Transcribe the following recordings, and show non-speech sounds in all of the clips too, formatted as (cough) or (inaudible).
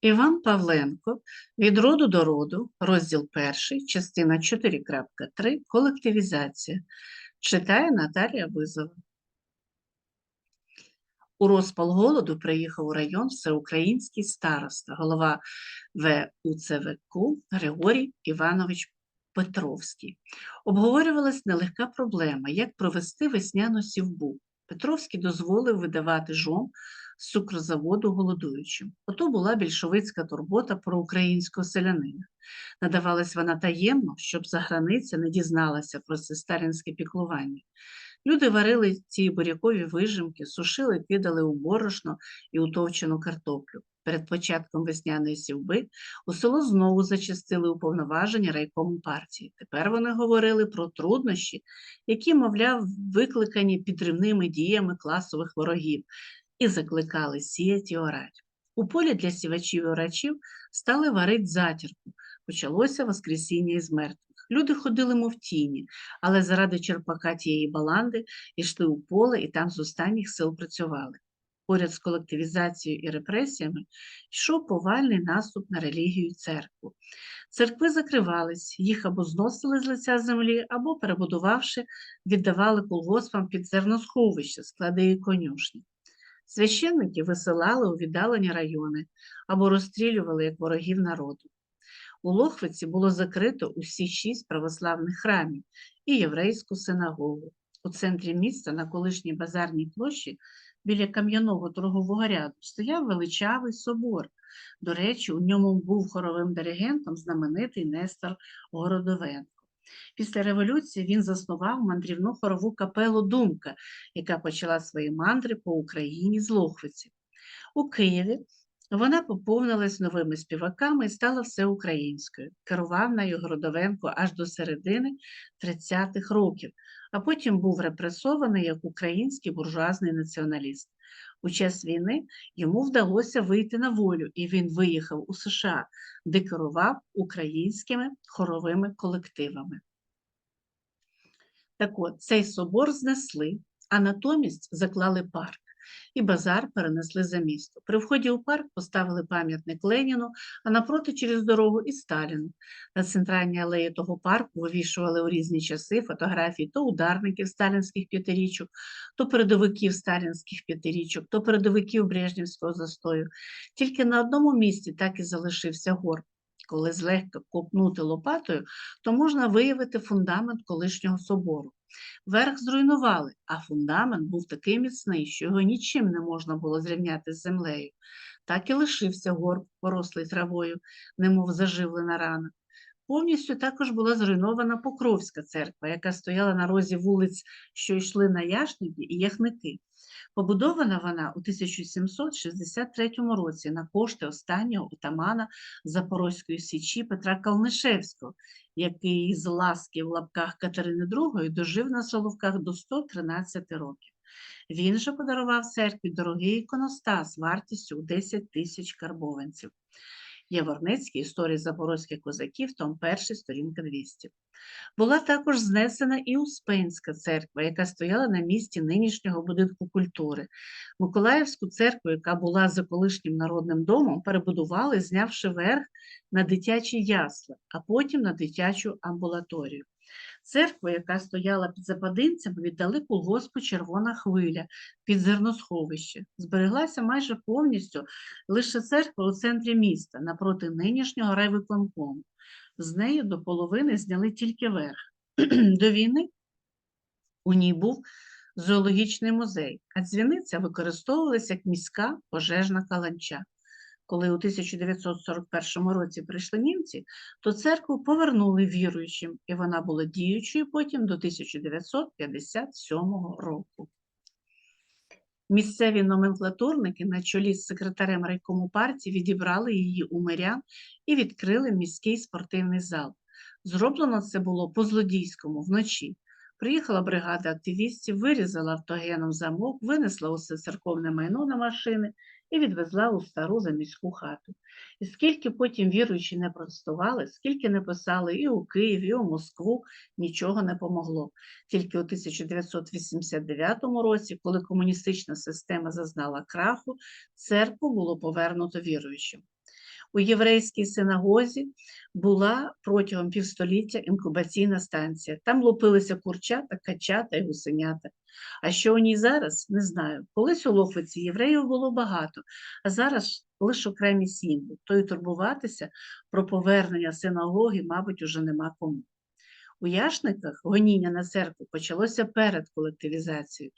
Іван Павленко від роду до роду, розділ 1, частина 4.3, колективізація. Читає Наталія Визова. У розпал голоду приїхав у район всеукраїнський староста, голова ВУЦВК Григорій Іванович Петровський. Обговорювалась нелегка проблема, як провести весняну сівбу. Петровський дозволив видавати жом з цукрозаводу голодуючим. Ото була більшовицька турбота про українського селянина. Надавалась вона таємно, щоб заграниця не дізналася про це сталінське піклування. Люди варили ці бурякові вижимки, сушили, кидали у борошно і у товчену картоплю. Перед початком весняної сівби у село знову зачастили уповноваження райкому партії. Тепер вони говорили про труднощі, які, мовляв, викликані підривними діями класових ворогів, і закликали сіяти і орать. У полі для сівачів і орачів стали варити затірку. Почалося Воскресіння із мертвих. Люди ходили, мов тіні, але заради черпака тієї баланди йшли у поле і там з останніх сил працювали. Поряд з колективізацією і репресіями йшов повальний наступ на релігію і церкву. Церкви закривались, їх або зносили з лиця землі, або, перебудувавши, віддавали колгоспам під зерносховище, склади і конюшні. Священники висилали у віддалені райони або розстрілювали як ворогів народу. У Лохвиці було закрито усі шість православних храмів і єврейську синагогу. У центрі міста на колишній базарній площі біля кам'яного торгового ряду стояв величавий собор. До речі, у ньому був хоровим диригентом знаменитий Нестор Городовенко. Після революції він заснував мандрівну хорову капелу Думка, яка почала свої мандри по Україні з Лохвиці. У Києві вона поповнилась новими співаками і стала всеукраїнською. Керував нею Городовенко аж до середини 30-х років, а потім був репресований як український буржуазний націоналіст. У час війни йому вдалося вийти на волю, і він виїхав у США, де керував українськими хоровими колективами. Так от, цей собор знесли, а натомість заклали парк і базар перенесли за місто. При вході у парк поставили пам'ятник Леніну, а напроти через дорогу і Сталіну. На центральній алеї того парку вивішували у різні часи фотографії то ударників сталінських п'ятирічок, то передовиків сталінських п'ятирічок, то передовиків Брежнівського застою. Тільки на одному місці так і залишився горб. Коли злегка копнути лопатою, то можна виявити фундамент колишнього собору. Верх зруйнували, а фундамент був такий міцний, що його нічим не можна було зрівняти з землею. Так і лишився горб, порослий травою, немов заживлена рана. Повністю також була зруйнована Покровська церква, яка стояла на розі вулиць, що йшли на Яшники і Яхники. Побудована вона у 1763 році на кошти останнього отамана Запорозької січі Петра Калнишевського, який з ласки в лапках Катерини II дожив на Соловках до 113 років. Він же подарував церкві дорогий іконостас вартістю у 10 тисяч карбованців. Яворницький історії запорозьких козаків, том 1, сторінка 200. Була також знесена і Успенська церква, яка стояла на місці нинішнього будинку культури. Миколаївську церкву, яка була за колишнім народним домом, перебудували, знявши верх на дитячі ясла, а потім на дитячу амбулаторію. Церкву, яка стояла під западинцями, віддали колгоспу Червона хвиля під зерносховище. Збереглася майже повністю лише церква у центрі міста напроти нинішнього райвиконкому. З нею до половини зняли тільки верх. До війни у ній був зоологічний музей, а дзвіниця використовувалася як міська пожежна каланча. Коли у 1941 році прийшли німці, то церкву повернули віруючим, і вона була діючою потім до 1957 року. Місцеві номенклатурники на чолі з секретарем райкому партії відібрали її у мирян і відкрили міський спортивний зал. Зроблено це було по-злодійському вночі. Приїхала бригада активістів, вирізала автогеном замок, винесла усе церковне майно на машини і відвезла у стару заміську хату. І скільки потім віруючі не протестували, скільки не писали і у Київ, і у Москву, нічого не помогло. Тільки у 1989 році, коли комуністична система зазнала краху, церкву було повернуто віруючим. У єврейській синагозі була протягом півстоліття інкубаційна станція. Там лупилися курчата, качата і гусенята. А що у ній зараз, не знаю. Колись у Лохвиці євреїв було багато, а зараз лише окремі сім'ї. То й турбуватися про повернення синагоги, мабуть, уже нема кому. У Яшниках гоніння на церкву почалося перед колективізацією,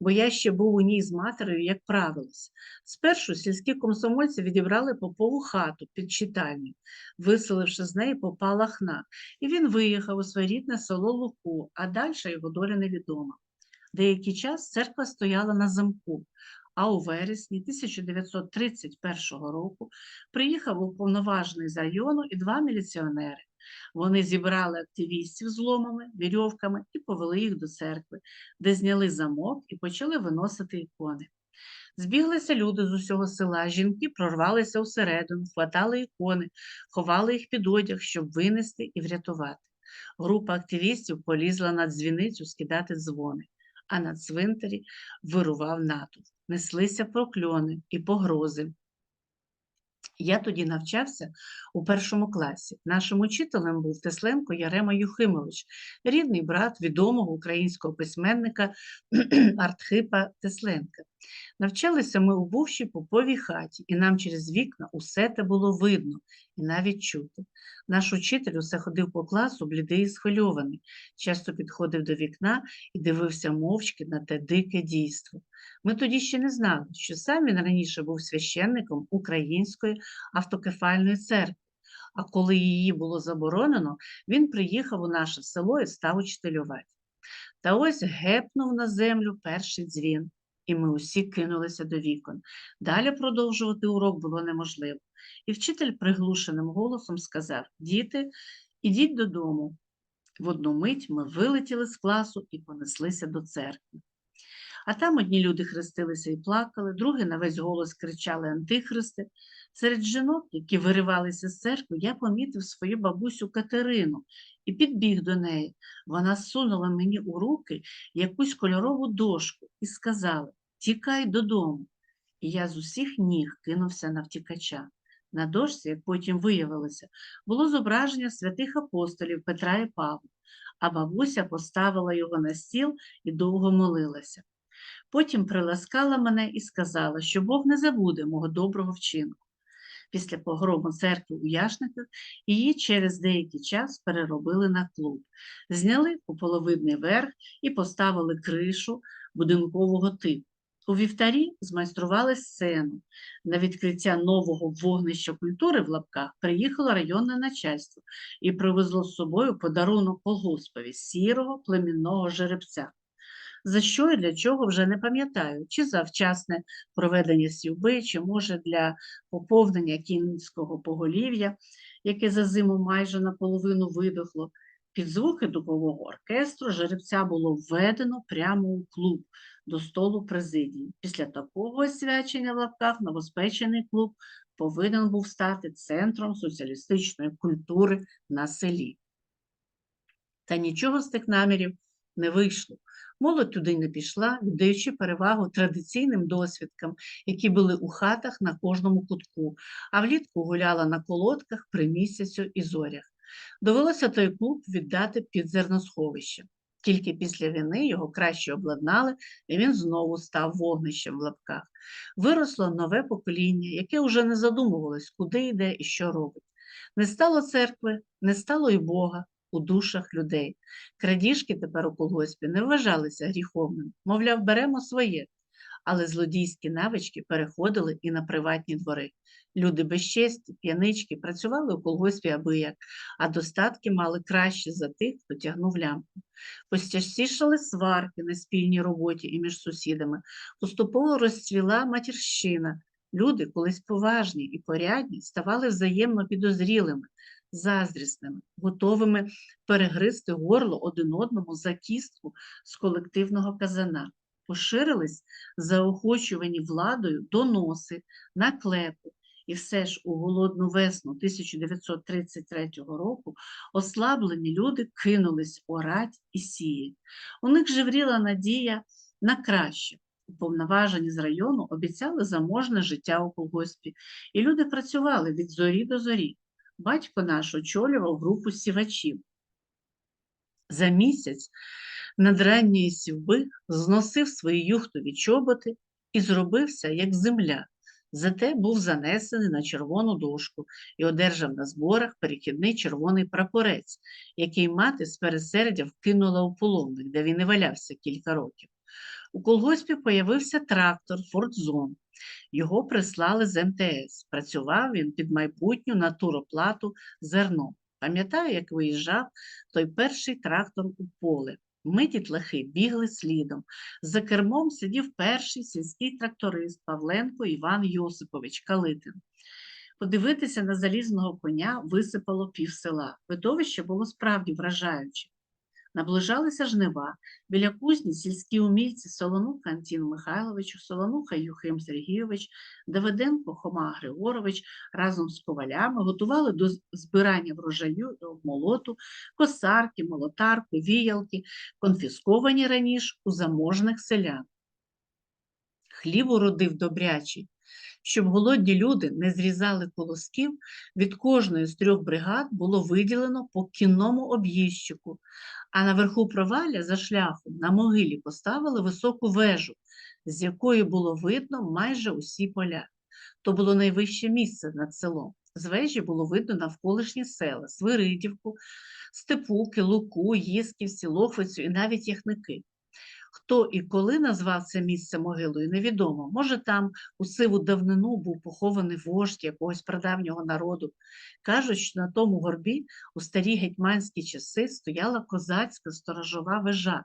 бо я ще був у ній з матерою, як правилось. Спершу сільські комсомольці відібрали попову хату під читальню, виселивши з неї попа лахна, і він виїхав у своє рідне село Луку, а далі його доля невідома. Деякий час церква стояла на замку, а у вересні 1931 року приїхав уповноважений з району і два міліціонери. Вони зібрали активістів з ломами, вірьовками і повели їх до церкви, де зняли замок і почали виносити ікони. Збіглися люди з усього села, жінки прорвалися усередину, хватали ікони, ховали їх під одяг, щоб винести і врятувати. Група активістів полізла на дзвіницю скидати дзвони, а на цвинтарі вирував натовп. Неслися прокльони і погрози. Я тоді навчався у першому класі. Нашим учителем був Тесленко Ярема Юхимович, рідний брат відомого українського письменника (clears throat) Артхипа Тесленка. Навчалися ми у бувшій поповій хаті, і нам через вікна усе те було видно і навіть чути. Наш учитель усе ходив по класу, блідий і схвильований, часто підходив до вікна і дивився мовчки на те дике дійство. Ми тоді ще не знали, що сам він раніше був священником Української автокефальної церкви. А коли її було заборонено, він приїхав у наше село і став учителювати. Та ось гепнув на землю перший дзвін, і ми усі кинулися до вікон. Далі продовжувати урок було неможливо. І вчитель приглушеним голосом сказав: Діти, ідіть додому. В одну мить ми вилетіли з класу і понеслися до церкви. А там одні люди хрестилися і плакали, другі на весь голос кричали Антихристи. Серед жінок, які виривалися з церкви, я помітив свою бабусю Катерину і підбіг до неї. Вона сунула мені у руки якусь кольорову дошку і сказала Тікай додому. І я з усіх ніг кинувся на втікача. На дошці, як потім виявилося, було зображення святих апостолів Петра і Павла, а бабуся поставила його на стіл і довго молилася. Потім приласкала мене і сказала, що Бог не забуде мого доброго вчинку. Після погрому церкви у Яшниках її через деякий час переробили на клуб, зняли пополовидний верх і поставили кришу будинкового типу. У вівтарі змайстрували сцену. На відкриття нового вогнища культури в лапках приїхало районне начальство і привезло з собою подарунок колгоспові сірого племінного жеребця. За що і для чого вже не пам'ятаю, чи за вчасне проведення сівби, чи може для поповнення кінського поголів'я, яке за зиму майже наполовину видохло. Під звуки духового оркестру жеребця було введено прямо у клуб до столу президії. Після такого освячення в лапках новоспечений клуб повинен був стати центром соціалістичної культури на селі. Та нічого з тих намірів не вийшло. Молодь туди не пішла, віддаючи перевагу традиційним досвідкам, які були у хатах на кожному кутку, а влітку гуляла на колодках при місяцю і зорях. Довелося той клуб віддати під зерносховище. Тільки після війни його краще обладнали, і він знову став вогнищем в лапках. Виросло нове покоління, яке вже не задумувалось, куди йде і що робить. Не стало церкви, не стало й Бога у душах людей. Крадіжки тепер у колгоспі не вважалися гріховним, мовляв, беремо своє, але злодійські навички переходили і на приватні двори. Люди без честі, п'янички працювали у колгоспі аби як, а достатки мали краще за тих, хто тягнув лямку. Постяжчішали сварки на спільній роботі і між сусідами, поступово розцвіла матірщина. Люди, колись поважні і порядні, ставали взаємно підозрілими, заздрісними, готовими перегризти горло один одному за кістку з колективного казана. Поширились заохочувані владою доноси, наклепи, і все ж у голодну весну 1933 року ослаблені люди кинулись орать і сіять. У них жевріла надія на краще. Уповноважені з району обіцяли заможне життя у колгоспі, і люди працювали від зорі до зорі. Батько наш очолював групу сівачів. За місяць над ранньої сівби зносив свої юхтові чоботи і зробився, як земля. Зате був занесений на червону дошку і одержав на зборах перехідний червоний прапорець, який мати з пересердя вкинула у полонник, де він і валявся кілька років. У колгоспі появився трактор Фордзон. Його прислали з МТС. Працював він під майбутню натуроплату зерно. Пам'ятаю, як виїжджав той перший трактор у поле. Ми, дітлахи, бігли слідом. За кермом сидів перший сільський тракторист Павленко Іван Йосипович Калитин. Подивитися на залізного коня висипало пів села. Видовище було справді вражаюче. Наближалися жнива. Біля кузні сільські умільці Солонуха Антін Михайлович, Солонуха Юхим Сергійович, Давиденко Хома Григорович разом з ковалями готували до збирання врожаю і обмолоту косарки, молотарку, віялки, конфісковані раніше у заможних селян. Хліб уродив добрячий. Щоб голодні люди не зрізали колосків, від кожної з трьох бригад було виділено по кінному об'їзчику, а наверху провалля за шляхом на могилі поставили високу вежу, з якої було видно майже усі поля. То було найвище місце над селом. З вежі було видно навколишні села, Свиридівку, Степуки, Луку, Їсківці, Лохвицю і навіть Яхники. Хто і коли назвав це місце могилою, невідомо. Може, там у сиву давнину був похований вождь якогось прадавнього народу. Кажуть, що на тому горбі у старі гетьманські часи стояла козацька сторожова вежа.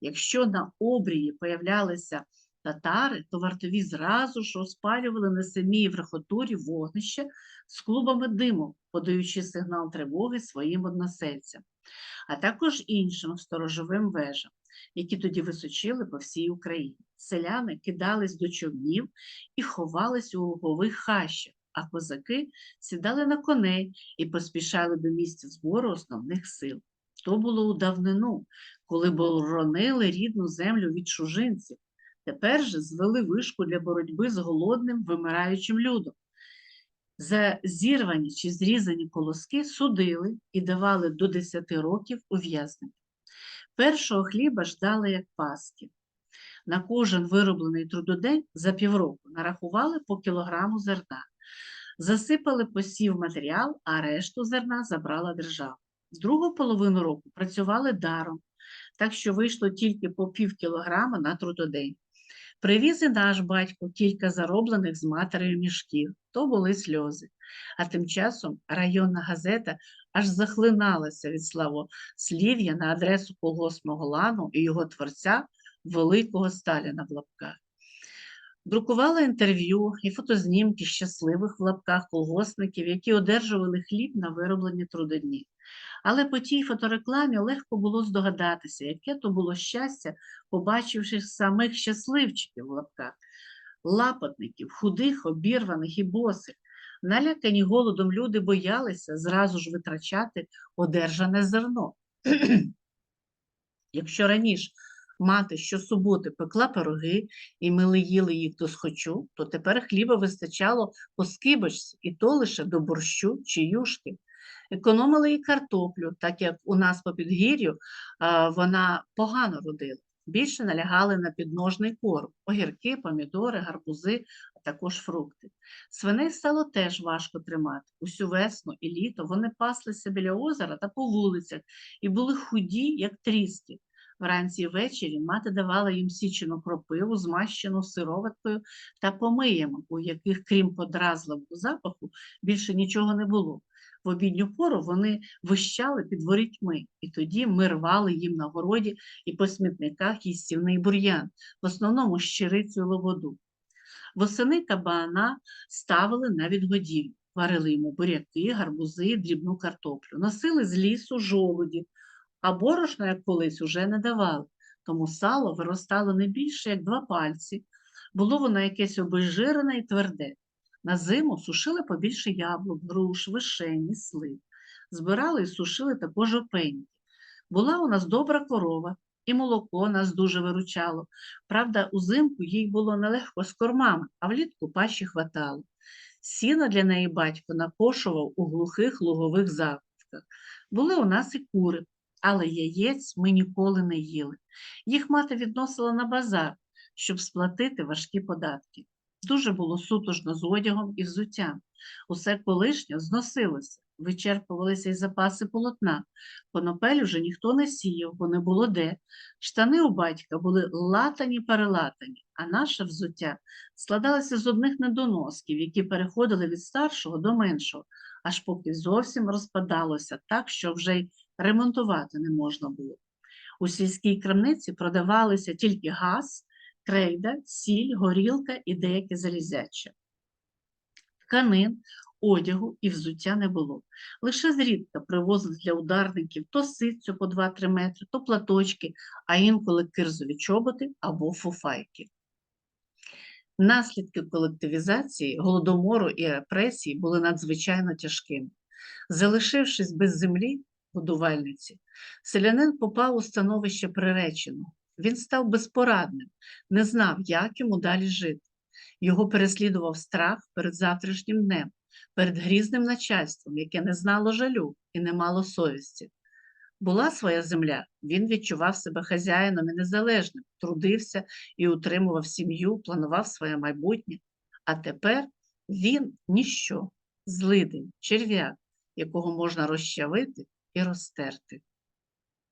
Якщо на обрії появлялися татари, то вартові зразу ж розпалювали на самій врахотурі вогнище з клубами диму, подаючи сигнал тривоги своїм односельцям, а також іншим сторожовим вежам які тоді височили по всій Україні. Селяни кидались до човнів і ховались у лугових хащах, а козаки сідали на коней і поспішали до місця збору основних сил. То було у давнину, коли боронили рідну землю від чужинців. Тепер же звели вишку для боротьби з голодним вимираючим людом. За зірвані чи зрізані колоски судили і давали до 10 років ув'язнення. Першого хліба ждали як паски. На кожен вироблений трудодень за півроку нарахували по кілограму зерна, засипали посів матеріал, а решту зерна забрала держава. Другу половину року працювали даром, так що вийшло тільки по пів кілограма на трудодень. Привіз і наш батько кілька зароблених з матерею мішків, то були сльози. А тим часом районна газета аж захлиналася від славослів'я на адресу колгоспного лану і його творця великого Сталіна в лапках. Друкувала інтерв'ю і фотознімки щасливих в лапках колгоспників, які одержували хліб на вироблені трудодні. Але по тій фоторекламі легко було здогадатися, яке то було щастя, побачивши самих щасливчиків в лапках, лапотників, худих, обірваних і босих. Налякані голодом люди боялися зразу ж витрачати одержане зерно. (clears throat) Якщо раніше мати щосуботи пекла пироги і ми їли їх до схочу, то тепер хліба вистачало по скибочці і то лише до борщу чи юшки. Економили і картоплю, так як у нас по підгір'ю вона погано родила. Більше налягали на підножний корм, огірки, помідори, гарбузи, а також фрукти. Свиней стало теж важко тримати. Усю весну і літо вони паслися біля озера та по вулицях і були худі, як тріски. Вранці і ввечері мати давала їм січену кропиву, змащену сироваткою та помиями, у яких, крім подразливого запаху, більше нічого не було. В обідню пору вони вищали під ворітьми, і тоді ми рвали їм на городі і по смітниках їстівний бур'ян, в основному щирицю лободу. Восени кабана ставили на відгодівлю, варили йому буряки, гарбузи, дрібну картоплю, носили з лісу жолудів, а борошна, як колись, уже не давали, тому сало виростало не більше, як два пальці. Було воно якесь обезжирене і тверде. На зиму сушили побільше яблук, груш, вишені, слив. Збирали і сушили також опеньки. Була у нас добра корова, і молоко нас дуже виручало. Правда, узимку їй було нелегко з кормами, а влітку пащі хватало. Сіна для неї батько накошував у глухих лугових закутках. Були у нас і кури, але яєць ми ніколи не їли. Їх мати відносила на базар, щоб сплатити важкі податки. Дуже було сутужно з одягом і взуттям. Усе колишнє зносилося, вичерпувалися й запаси полотна. Конопель уже ніхто не сіяв, бо не було де. Штани у батька були латані-перелатані, а наше взуття складалося з одних недоносків, які переходили від старшого до меншого, аж поки зовсім розпадалося так, що вже й ремонтувати не можна було. У сільській крамниці продавалися тільки газ, крейда, сіль, горілка і деяке залізяче. Тканин, одягу і взуття не було. Лише зрідка привозили для ударників то ситцю по 2-3 метри, то платочки, а інколи кирзові чоботи або фуфайки. Наслідки колективізації, голодомору і репресій були надзвичайно тяжкими. Залишившись без землі, будувальниці, селянин попав у становище приреченого. Він став безпорадним, не знав, як йому далі жити. Його переслідував страх перед завтрашнім днем, перед грізним начальством, яке не знало жалю і не мало совісті. Була своя земля, він відчував себе хазяїном і незалежним, трудився і утримував сім'ю, планував своє майбутнє. А тепер він ніщо, злидень, черв'як, якого можна розчавити і розтерти.